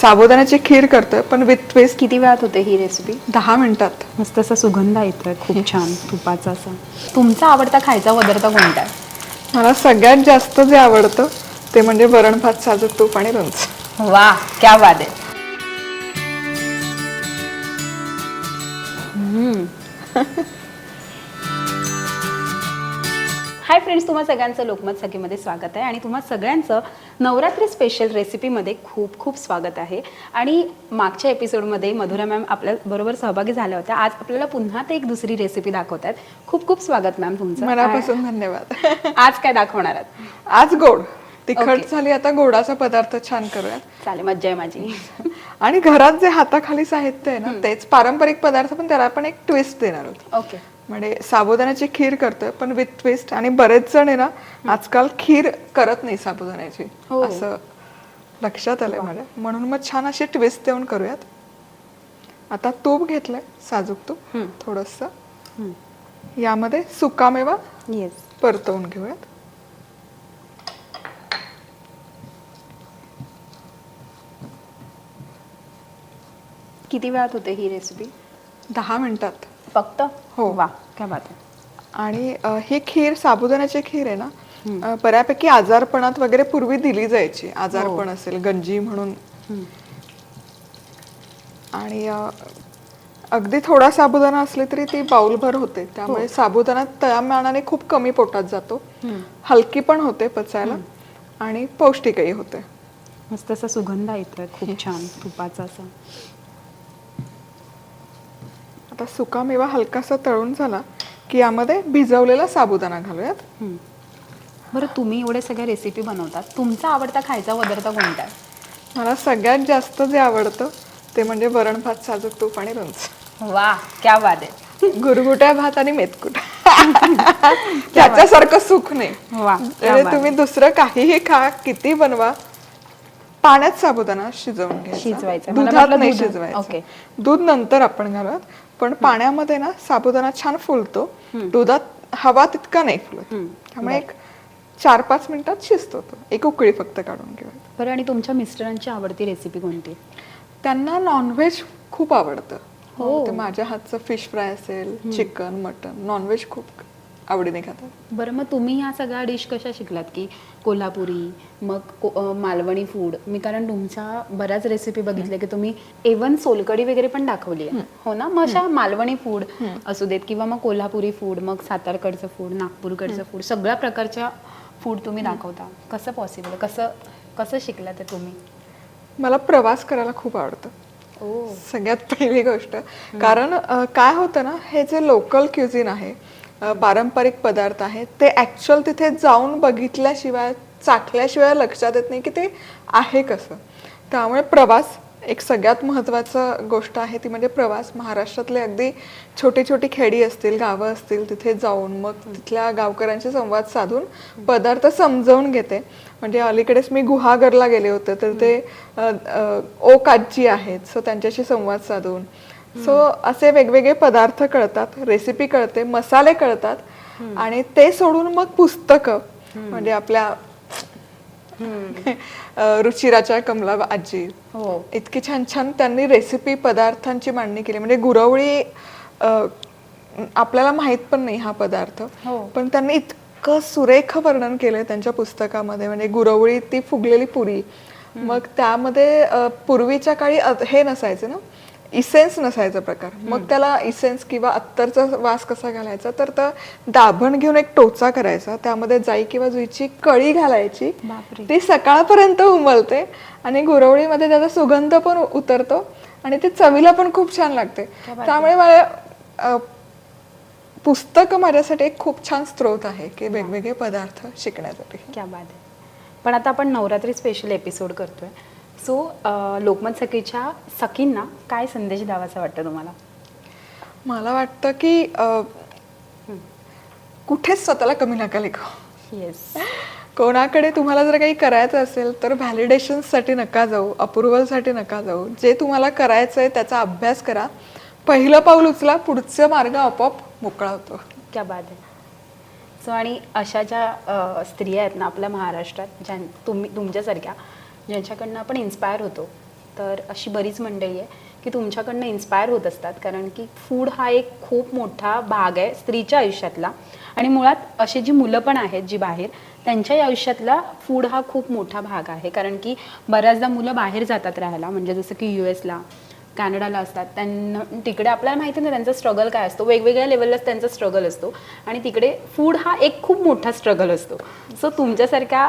साबुदाण्याची खीर करतोय पण विथ ट्विस्ट किती वेळात होते ही रेसिपी दहा मिनिटात. मस्त असा सुगंध येतोय खूप छान तुपाचा असा. तुमचा आवडता खायचा पदार्थ कोणता आहे? मला सगळ्यात जास्त जे आवडतं ते म्हणजे वरण भात साजूक तूप आणि लोणचं वा क्या बात आहे. हाय फ्रेंड्स तुम्हा सगळ्यांचं लोकमत सखीमध्ये स्वागत आहे आणि तुम्हा सगळ्यांचं नवरात्री स्पेशल रेसिपीमध्ये खूप खूप स्वागत आहे. आणि मागच्या एपिसोडमध्ये मधुरा मॅम आपल्या बरोबर सहभागी झाल्या होत्या. आज आपल्याला पुन्हा ते एक दुसरी रेसिपी दाखवत आहेत. खूप खूप स्वागत मॅम तुमचं. मनापासून धन्यवाद. आज काय दाखवणार आहात? आज गोड. तिखट. झाली आता गोडाचा पदार्थ छान करूयात. चालेल मज्जा आहे माझी. आणि घरात जे हाताखाली साहित्य आहे ना तेच पारंपरिक पदार्थ पण त्याला आपण एक ट्विस्ट देणार आहोत. ओके म्हणजे साबुदाण्याची खीर करतोय पण विथ ट्विस्ट आणि बरेच जण आहे ना आजकाल खीर करत नाही साबुदाण्याची. हो. असं लक्षात आलंय माझ्या म्हणून मग छान अशी ट्विस्ट देऊन करूयात. आता तूप घेतलंय साजूक तूप. थोडस. यामध्ये सुकामेवा येस परतवून घेऊयात. किती वेळात होते ही रेसिपी दहा मिनिटात. फक्त हो. वा. काय बात आहे. आणि अ, ही खीर साबुदाण्याची खीर आहे ना अ, बऱ्यापैकी आजारपणात वगैरे पूर्वी दिली जायची. आजारपण असेल गंजी म्हणून. आणि अ, अगदी थोडा साबुदाणा असले तरी ती बाउलभर होते. त्यामुळे साबुदाणा त्या मानाने खूप कमी पोटात जातो. हलकी पण होते पचायला आणि पौष्टिकही होते. मस्त असा सुगंध येतोय. खूप छान तुपाचा असा. आता सुका मेवा हलकासा तळून झाला की यामध्ये भिजवलेला साबुदाणा घालूयात. बरं तुम्ही एवढे सगळ्या रेसिपी बनवतात. तुमचा आवडता खायचा पदार्थ कोणता आहे? मला सगळ्यात जास्त जे आवडतं ते म्हणजे वरण भात साजूक तूप आणि लोणचं वा क्या बात आहे. गुरगुट्या भात आणि मेतकुट. त्याच्यासारखं सुख नाही. वा म्हणजे तुम्ही दुसरं काहीही खा किती बनवा पाण्यात साबुदाणा शिजवून घ्यायचा. शिजवायचा. मला दुधात वाटलं नाही शिजवायचं. ओके. दूध नंतर आपण घालूयात. पण पाण्यामध्ये ना साबुदाणा छान फुलतो. दुधात हवा तितका नाही फुलत. त्यामुळे एक चार पाच मिनिटात शिजतो तो. एक उकळी फक्त काढून घेऊयात. बरं आणि तुमच्या मिस्टरांची आवडती रेसिपी कोणती? त्यांना नॉनव्हेज खूप आवडतं. हो. ते माझ्या हातचं फिश फ्राय असेल चिकन मटन नॉनव्हेज खूप. आवडीने खातात. बरं मग तुम्ही ह्या सगळ्या डिश कशा शिकलात की कोल्हापुरी मग को- अं, मालवणी फूड मी कारण तुमच्या बऱ्याच रेसिपी बघितल्या की तुम्ही एवन सोलकडी वगैरे पण दाखवली आहे. हो ना? मग अशा मालवणी फूड असू देत किंवा मग कोल्हापुरी फूड मग सातारकडचं फूड नागपूरकडचं फूड सगळ्या प्रकारच्या फूड तुम्ही दाखवता. कसं पॉसिबल कसं कसं शिकला ते तुम्ही? मला प्रवास करायला खूप आवडतं. ओ. सगळ्यात पहिली गोष्ट. कारण अ, काय होतं ना हे जे लोकल क्युझिन आहे पारंपरिक पदार्थ आहेत. ते ऍक्च्युअल तिथे जाऊन बघितल्याशिवाय चाखल्याशिवाय लक्षात येत नाही की ते आहे कसं. त्यामुळे प्रवास एक सगळ्यात महत्त्वाचं गोष्ट आहे ती म्हणजे प्रवास. महाराष्ट्रातले अगदी छोटी छोटी खेडी असतील गावं असतील तिथे जाऊन मग तिथल्या गावकऱ्यांशी संवाद साधून पदार्थ समजवून घेते. म्हणजे अलीकडेच मी गुहागरला गेले होते तर ते ओ काजी आहेत सो त्यांच्याशी संवाद साधून. सो असे वेगवेगळे पदार्थ कळतात रेसिपी कळते मसाले कळतात आणि ते सोडून मग पुस्तकं म्हणजे आपल्या रुचिराच्या कमला आजी. हो. इतकी छान छान त्यांनी रेसिपी पदार्थांची मांडणी केली. म्हणजे गुरवळी आपल्याला माहीत पण नाही हा पदार्थ. हो. पण त्यांनी इतकं सुरेख वर्णन केलंय त्यांच्या पुस्तकामध्ये. म्हणजे गुरवळी ती फुगलेली पुरी. मग त्यामध्ये पूर्वीच्या काळी हे नसायचं ना? इसेन्स नसायचा प्रकार. मग त्याला इसेन्स किंवा अत्तरचा वास कसा घालायचा? तर दाभण घेऊन एक टोचा करायचा. त्यामध्ये जाई किंवा जुईची कळी घालायची. ती सकाळपर्यंत उमलते आणि गुरवळीमध्ये त्याचा सुगंध पण उतरतो आणि ती चवीला पण खूप छान लागते. त्यामुळे मला पुस्तकं माझ्यासाठी एक खूप छान स्रोत आहे की वेगवेगळे पदार्थ शिकण्यासाठी. पण आता आपण नवरात्री स्पेशल एपिसोड करतोय. सो लोकमत सखीच्या सखींना काय संदेश द्यावासा वाटतं तुम्हाला? मला वाटतं की कुठेच स्वतःला कमी नका लेखू. येस कोणाकडे तुम्हाला जर काही करायचं असेल तर व्हॅलिडेशनसाठी नका जाऊ अप्रुव्हलसाठी नका जाऊ. जे तुम्हाला करायचं आहे त्याचा अभ्यास करा. पहिलं पाऊल उचला पुढचा मार्ग आपोआप मोकळा होतो. क्या बात आहे सो आणि अशा ज्या स्त्रिया आहेत ना आपल्या महाराष्ट्रात ज्यां तुम्ही तुमच्यासारख्या ज्यांच्याकडनं आपण इन्स्पायर होतो. तर अशी बरीच मंडळी आहे की तुमच्याकडनं इन्स्पायर होत असतात. कारण की फूड हा एक खूप मोठा भाग आहे स्त्रीच्या आयुष्यातला. आणि मुळात अशी जी मुलं पण आहेत जी बाहेर त्यांच्याही आयुष्यातला फूड हा खूप मोठा भाग आहे. कारण की बऱ्याचदा मुलं बाहेर जातात राहायला. म्हणजे जसं की यू एसला कॅनडाला असतात. त्यांना तिकडे आपल्याला माहिती नाही त्यांचा स्ट्रगल काय असतो. वेगवेगळ्या लेवललाच त्यांचा स्ट्रगल असतो. आणि तिकडे फूड हा एक खूप मोठा स्ट्रगल असतो. सो तुमच्यासारख्या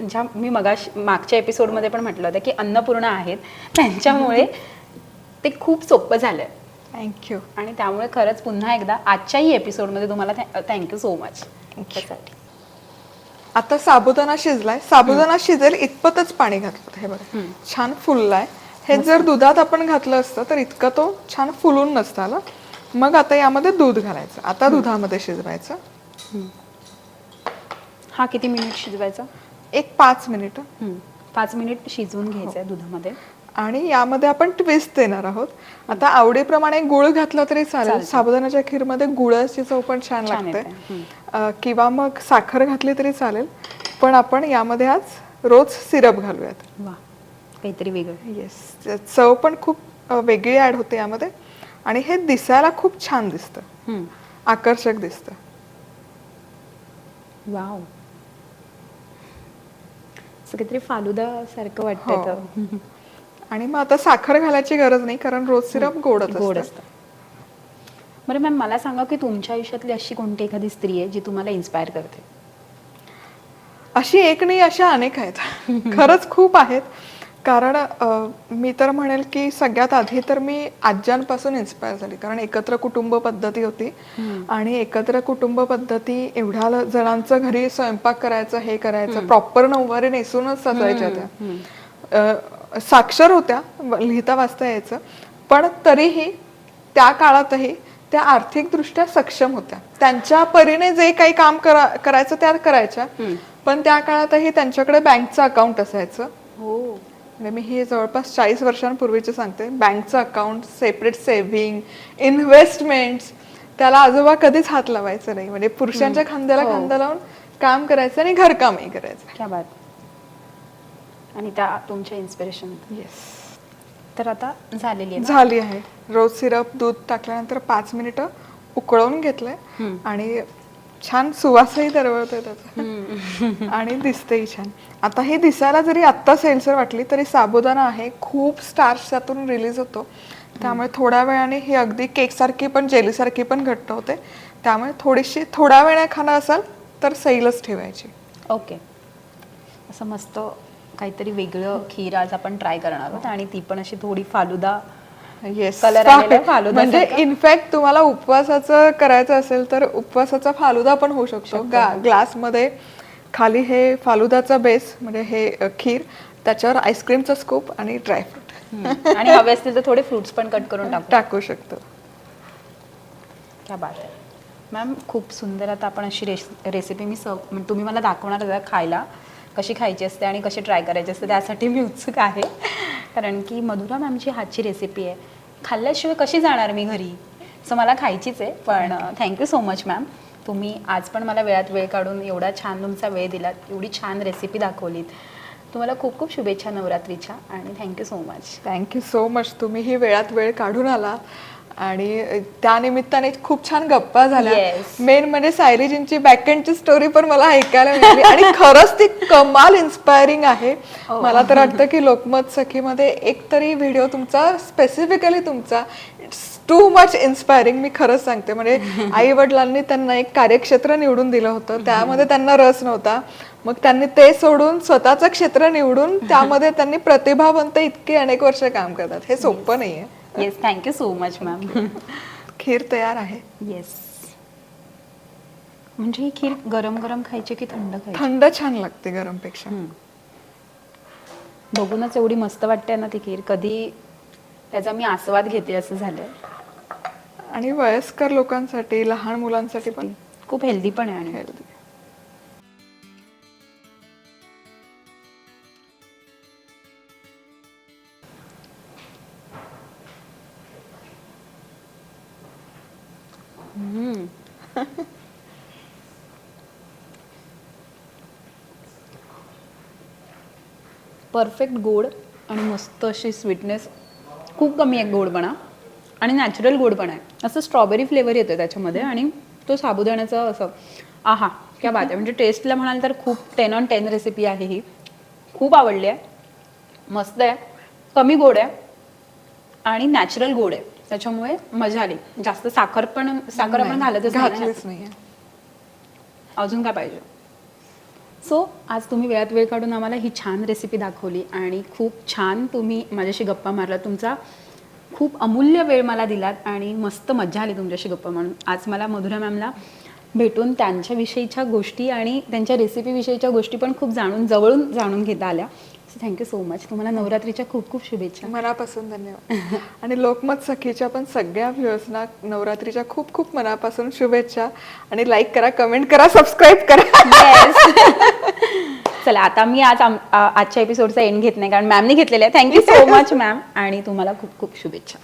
ज्या मी मगाश मागच्या एपिसोडमध्ये पण म्हटलं होतं की अन्नपूर्णा आहेत. त्यांच्यामुळे ते खूप सोपं झालं थँक्यू आणि त्यामुळे खरंच पुन्हा एकदा आजच्याही एपिसोडमध्ये तुम्हाला थँक्यू सो मच त्यासाठी. आता साबुदाणा शिजलाय. साबुदाणा शिजेल इतपतच पाणी घातलं. हे बघा छान फुललाय. हे जर दुधात आपण घातलं असतं तर इतकं तो छान फुलून नसतं आला. मग आता यामध्ये दूध घालायचं. आता दुधामध्ये शिजवायचं. हा किती मिनिट शिजवायचा? एक पाच मिनिट. पाच मिनिट शिजवून घ्यायचं आहे दुधामध्ये. आणि यामध्ये आपण ट्विस्ट देणार आहोत. आता आवडीप्रमाणे गुळ घातला तरी चालेल. साबुदाण्याच्या खीरमध्ये गुळाची चव पण छान लागते. किंवा मग साखर घातली तरी चालेल. पण आपण यामध्ये आज रोज सिरप घालूयात. काहीतरी वेगळं. येस चव पण खूप वेगळी ऍड होते यामध्ये. आणि हे दिसायला खूप छान दिसतं. आकर्षक दिसतं. वाव. असं काहीतरी फालुदा सारखं वाटतं हो. आणि मग आता साखर घालायची गरज नाही कारण रोज सिरप गोडच गोड असतं. असतं. बरं मॅम मला सांगा की तुमच्या आयुष्यातली अशी कोणती एखादी स्त्री आहे जी तुम्हाला इन्स्पायर करते? अशी एक नाही अशा अनेक आहेत. खरंच खूप आहेत. कारण मी तर म्हणेल की सगळ्यात आधी तर मी आज्यांपासून इन्स्पायर झाली. कारण एकत्र कुटुंब पद्धती होती. आणि एकत्र कुटुंब पद्धती एवढ्या जणांचं घरी स्वयंपाक करायचं हे करायचं प्रॉपर नऊवारी नेसूनच असायच्या त्या. साक्षर होत्या लिहिता वाचता यायचं. पण तरीही त्या काळातही त्या आर्थिकदृष्ट्या सक्षम होत्या. त्यांच्या परीने जे काही काम करा करायचं त्या करायच्या. पण त्या काळातही त्यांच्याकडे बँकचं अकाउंट असायचं. हो. मी हे जवळपास चाळीस वर्षांपूर्वीचे सांगते. बँकचं अकाउंट सेपरेट सेव्हिंग इन्व्हेस्टमेंट्स त्याला आजोबा कधीच हात लावायचं नाही. म्हणजे पुरुषांच्या खांद्याला खांदा लावून काम करायचं आणि घरकामही करायचं. क्या बात. आणि त्या तुमच्या इन्स्पिरेशन येस तर आता झालेली आहे झाली आहे. रोज सिरप दूध टाकल्यानंतर पाच मिनिटं उकळवून घेतलंय. आणि छान सुवासही दरवळतोय त्याचा. आणि दिसतेही छान आता हे दिसायला जरी आत्ता सेलसर वाटली तरी साबुदाणा आहे. खूप स्टार्च त्यातून रिलीज होतो. त्यामुळे थोड्या वेळाने ही अगदी केक सारखी पण जेली सारखी पण घट्ट होते. त्यामुळे थोडीशी थोड्या वेळा खाणं असाल तर सैलच ठेवायची. ओके. असं मस्त काहीतरी वेगळं खीर आज आपण ट्राय करणार आहोत आणि ती पण अशी थोडी फालुदा येस फालुदा म्हणजे. इनफॅक्ट तुम्हाला उपवासाचं करायचं असेल तर उपवासाचा फालुदा पण होऊ शकतो. ग्लासमध्ये खाली हे फालुदाचा बेस म्हणजे हे खीर त्याच्यावर आईस्क्रीमचा स्कूप आणि ड्रायफ्रूट. आणि हवे असतील तर थोडे फ्रुट्स पण कट करून टाकू. टाकू शकतो. क्या बात आहे मॅम खूप सुंदर आता आपण अशी रेस रेसिपी मी सर्व म्हणजे तुम्ही मला दाखवणार खायला कशी खायची असते आणि कशी ट्राय करायची असते त्यासाठी मी उत्सुक आहे. कारण की मधुरा मॅमची हातची रेसिपी आहे खाल्ल्याशिवाय कशी जाणार मी घरी? सो मला खायचीच आहे पण थँक्यू सो मच मॅम तुम्ही आज पण मला वेळात वेळ काढून एवढा छान तुमचा वेळ दिलात एवढी छान रेसिपी दाखवलीत. तुम्हाला खूप खूप शुभेच्छा नवरात्रीच्या आणि thank you so much thank you so much तुम्ही ही वेळात वेळ काढून आला आणि अ, त्या निमित्ताने खूप छान गप्पा झाल्या. Yes. मेन म्हणजे सायलीजींची बॅकएंडची स्टोरी पण मला ऐकायला मिळाली आणि खरंच ती कमाल इन्स्पायरिंग आहे. मला तर वाटतं की लोकमत सखीमध्ये एक तरी व्हिडिओ तुमचा स्पेसिफिकली तुमचा इट्स टू मच इन्स्पायरिंग मी खरंच सांगते. म्हणजे आई वडिलांनी त्यांना एक कार्यक्षेत्र निवडून दिलं होतं. त्यामध्ये त्यांना रस नव्हता. मग त्यांनी ते सोडून स्वतःचं क्षेत्र निवडून त्यामध्ये त्यांनी प्रतिभावंत इतके अनेक वर्ष काम करतात. हे सोपं नाहीये. Yes thank you so much ma'am खीर तयार आहे. येस म्हणजे ही खीर गरम गरम खायची की थंड खायची? थंड छान लागते गरमपेक्षा. बघूनच एवढी मस्त वाटते ना ती खीर. कधी त्याचा मी आस्वाद घेते असं झालंय. आणि वयस्कर लोकांसाठी लहान मुलांसाठी पण. खूप हेल्दी पण आहे आणि. हेल्दी परफेक्ट गोड आणि मस्त अशी स्वीटनेस खूप कमी आहे गोडपणा आणि नॅचरल गोडपणा आहे. असं स्ट्रॉबेरी फ्लेवर येतो त्याच्यामध्ये आणि तो साबुदाण्याचं असं आहा क्या बात आहे. म्हणजे टेस्टला म्हणाल तर खूप टेन ऑन टेन रेसिपी आहे ही. खूप आवडली आहे. मस्त आहे. कमी गोड आहे. आणि नॅचरल गोड आहे. त्याच्यामुळे मजा आली. जास्त साखर पण साखर आपण घालतच नाही अजून काय पाहिजे? सो आज तुम्ही वेळात वेळ काढून आम्हाला ही छान रेसिपी दाखवली आणि खूप छान तुम्ही माझ्याशी गप्पा मारला. तुमचा खूप अमूल्य वेळ मला दिलात आणि मस्त मजा आली तुमच्याशी गप्पा म्हणून आज मला मधुरा मॅमला भेटून त्यांच्याविषयीच्या गोष्टी आणि त्यांच्या रेसिपीविषयीच्या गोष्टी पण खूप जाणून जवळून जाणून घेता आल्या. सो थँक्यू सो मच तुम्हाला नवरात्रीच्या खूप खूप शुभेच्छा. मनापासून धन्यवाद. आणि लोकमत सखीच्या पण सगळ्या व्ह्युअर्सना नवरात्रीच्या खूप खूप मनापासून शुभेच्छा. आणि लाईक करा कमेंट करा सबस्क्राईब करा. चला आता मी आज आजच्या एपिसोडचा एंड घेत नाही कारण मॅमने घेतलेला आहे. थँक्यू सो मच मॅम आणि तुम्हाला खूप खूप शुभेच्छा.